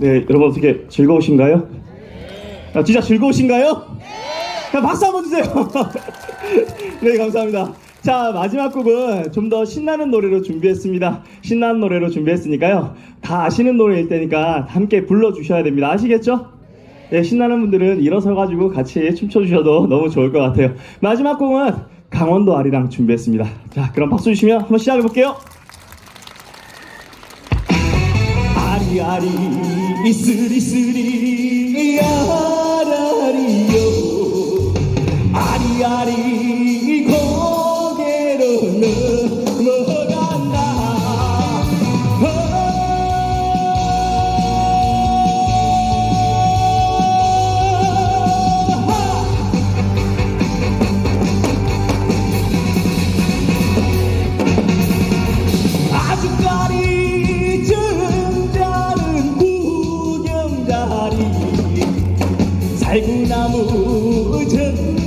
네, 여러분 어떻게 즐거우신가요? 아, 진짜 즐거우신가요? 자, 박수 한번 주세요. 네, 감사합니다. 자, 마지막 곡은 좀 더 신나는 노래로 준비했습니다. 신나는 노래로 준비했으니까요. 다 아시는 노래일 테니까 함께 불러주셔야 됩니다. 아시겠죠? 네, 신나는 분들은 일어서가지고 같이 춤춰주셔도 너무 좋을 것 같아요. 마지막 곡은 강원도 아리랑 준비했습니다. 자, 그럼 박수 주시면 한번 시작해볼게요. 아리아리 이스 살구나무 전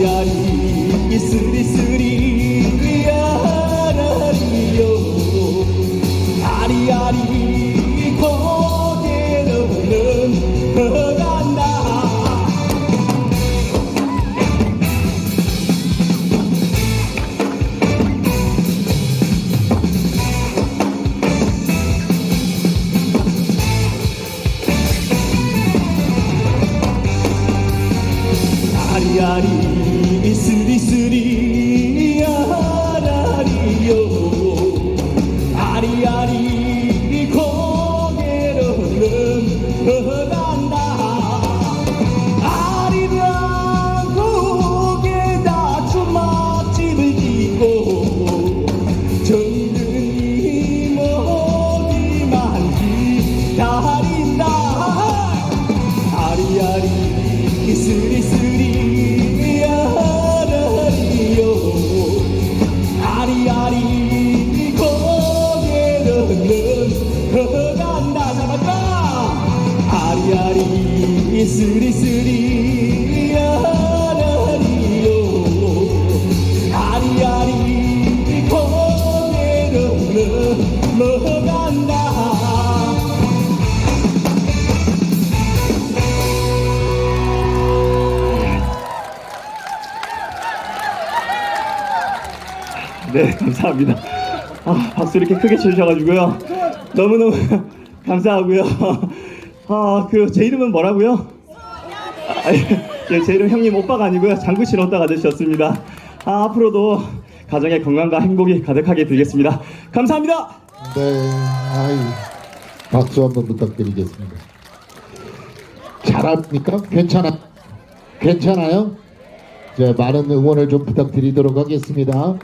아리아리 스리스리 아라리요 아리아리 고개로는 걸어간다 아 Uh-huh. 아리아리 스리스리 아라리요 아리아리 고개로는 걸어간다 네, 감사합니다. 아, 박수 이렇게 크게 쳐주셔가지고요. 너무너무 감사하고요. 아, 그, 제 이름은 뭐라고요? 아, 예, 제 이름 형님 오빠가 아니고요. 장구신 오빠가 되셨습니다. 아, 앞으로도 가정의 건강과 행복이 가득하게 빌겠습니다. 감사합니다! 네, 아이, 박수 한번 부탁드리겠습니다. 잘합니까? 괜찮아? 괜찮아요? 네, 많은 응원을 좀 부탁드리도록 하겠습니다.